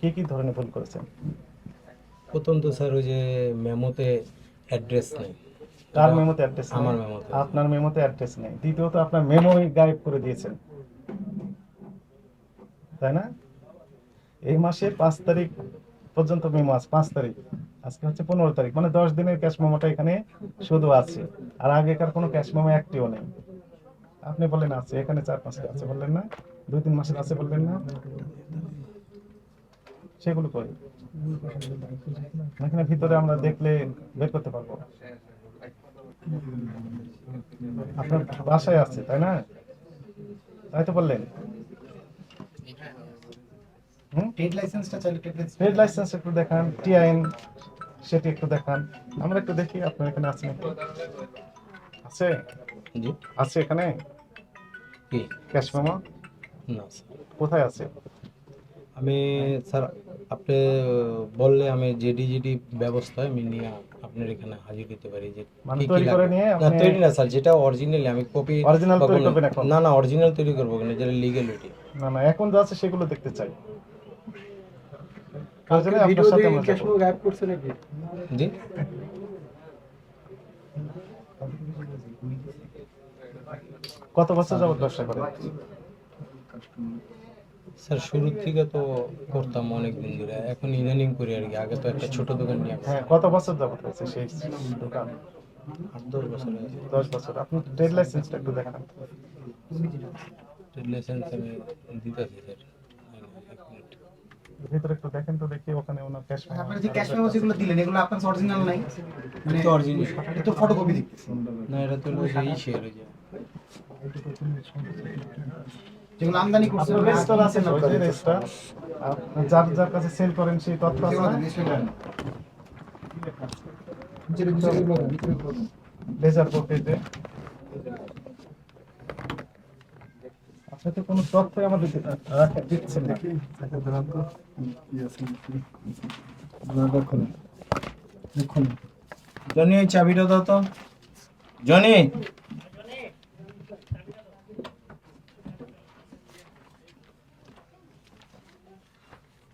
কি কি ধরনের ভুল করেছেন? প্রথম তো স্যার ওই যে মেমোতে অ্যাড্রেস নেই। কার মেমোতে অ্যাড্রেস আমার মেমোতে। আপনার মেমোতে অ্যাড্রেস নেই। দ্বিতীয়ত আপনার মেমোই গায়েব করে দিয়েছেন। তাই না? এই মাসের পাঁচ তারিখ পর্যন্ত মেমো আছে পাঁচ তারিখ। আজকে হচ্ছে পনেরো তারিখ মানে দশ দিনের ক্যাশ মেমোটা এখানে শুধু আছে। আর আগেকার কোনো ক্যাশ মেমো একটিও নেই। আপনি বললেন আছে এখানে চার পাঁচটা আছে বললেন না? দুই তিন মাসের আছে বললেন না? সেগুলো করি এখানে ভিতরে আমরা দেখলে বের করতে পারব। আপনার বাসায় আছে তাই না? তাই তো বললেন? ট্রেড লাইসেন্সটা চাইলে ট্রেড লাইসেন্স ট্রেড লাইসেন্স একটু দেখান টিআইএন সেটি একটু দেখান। আমরা একটু দেখি আপনার এখানে আছে নাকি। আছে? আছে এখানে? কি ক্যাশ মেমো কোথায় আছে? আমি স্যার আপনি বললে আমি জেডি জেডি ব্যবস্থা আমি নিয়ে আপনার এখানে হাজির দিতে পারি যে মানে তৈরি করে নিয়ে না আপনি তৈরি না স্যার যেটা অরিজিনালি আমি কপি Original তৈরি করবেন এখন? না না অরিজিনাল তৈরি করব না যেটা লিগেল ওইটি না না এখন যা আছে সেগুলো দেখতে চাই। প্রয়োজনে আপনার সাথে আমরা যাব। গায়েব করছে নাকি? জি? কত বছর যাবত ব্যবসা করেন? স্যার শুরুর থেকে তো করতাম অনেক দিন ধরে। এখন ইদানিং করি আর কি। আগে তো একটা ছোট দোকান নিয়ে হ্যাঁ কত বছর যাবত হয়েছে সেই দোকান? আট দশ বছর হয়েছে। দশ বছর। আপনি ট্রেড লাইসেন্সটা একটু দেখান ট্রেড লাইসেন্স আমি দিতেছি স্যার। ভিতরে একটু দেখেন তো দেখি ওখানে ওনার ক্যাশ আপনারা যে ক্যাশ মেমো যেগুলো দিলেন এগুলো আপনার অরিজিনাল নাই? মানে এটা অরিজিনাল এটা তো ফটোকপি না এটা তো হলো শেয়ার হয়ে যায় যেগুলো আমদানি করছে। রেজিস্টার আছে না রেজিস্টার যার যার কাছে সেল করেন সেই তথ্য আছে? লেজার পকেটে আপনি তো কোনো তথ্য আমাদের দিচ্ছেন না। জনি ওই চাবিটা দাও তো। জনি!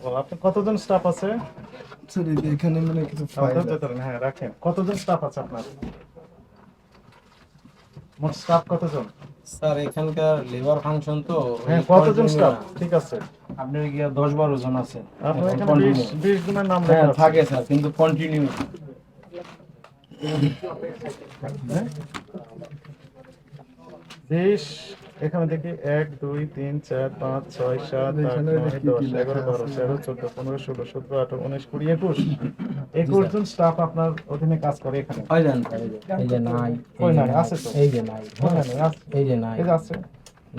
ও, আপনার কতজন স্টাফ আছে? এখানে মানে কিছু ফাইল ধৈর্য হ্যাঁ রাখেন। কতজন স্টাফ আছে আপনার? মোট স্টাফ কতজন? স্যার এখানকার লেবার ফাংশন তো হ্যাঁ কতজন স্টাফ ঠিক আছে। আপনার গিয়া দশ বারো জন আছে। আপনার এখানে জনের নাম হ্যাঁ লেখা থাকে স্যার কিন্তু কন্টিনিউ হ্যাঁ? বিশ এখানে দেখি এক দুই তিন চার পাঁচ ছয় সাত আট নয় দশ এগারো বারো তেরো চোদ্দ পনেরো ষোলো সতেরো আঠারো উনিশ কুড়ি একুশ। একুশ জন স্টাফ আপনার অধীনে কাজ করে এখানে। এই যে নাই আছে তো। এই যে নাই এই যে নাই। আছে।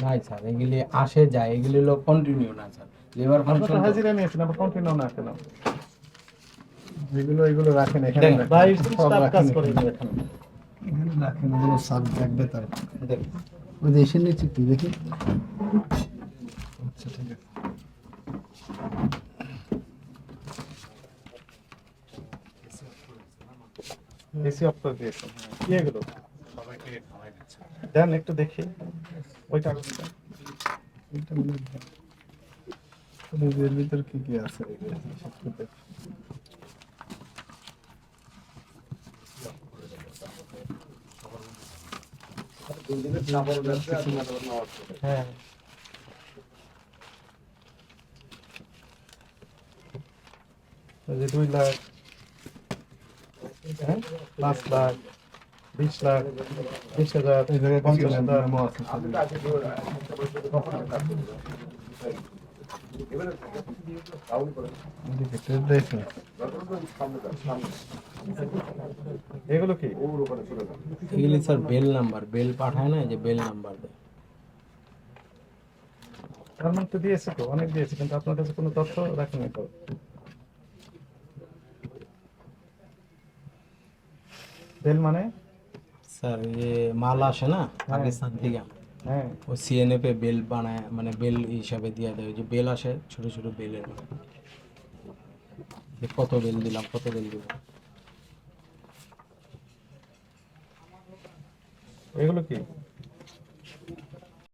নাই স্যার এগুলি আসে যায় এগুলি হলো কন্টিনিউ না স্যার। লেবার ফাংশন হাজিরা নিয়েছেন আবার কন্টিনিউ না কেন? এগুলো এগুলো রাখেন এখানে। বাইশ স্টাফ কাজ করে এখানে। রাখেন ওগুলো সাব থাকবে তার ওই যে এসে নিচে কি দেখি। আচ্ছা ঠিক আছে। এসি অফ করে দিয়েছেন হ্যাঁ। কি এগুলো? দেন একটু দেখি। মনে ওই যে এর ভিতর কি কি আছে একটু দেখি। হ্যাঁ। দুই লাখ হ্যাঁ। পাঁচ লাখ বিশ লাখ বিশ হাজার কিছু পঞ্চাশ হাজার মেমো এগুলো কি? এগুলি স্যার বেল নাম্বার বেল পাঠায় না যে বেল নাম্বার দেয়। তার মধ্যে দিয়েছে তো অনেক দিয়েছে কিন্তু আপনার কাছে কোনো তথ্য রাখেনি তো। তেল মানে? স্যার যে মাল আসে না পাকিস্তান থেকে। হ্যাঁ। ও সিএনএফ এ বেল বানায় মানে বেল হিসাবে দিয়ে দেয় যে বেল আসে ছোট ছোট বেলের। কত বেল দিলাম কত বেল দিলাম। এগুলো কি?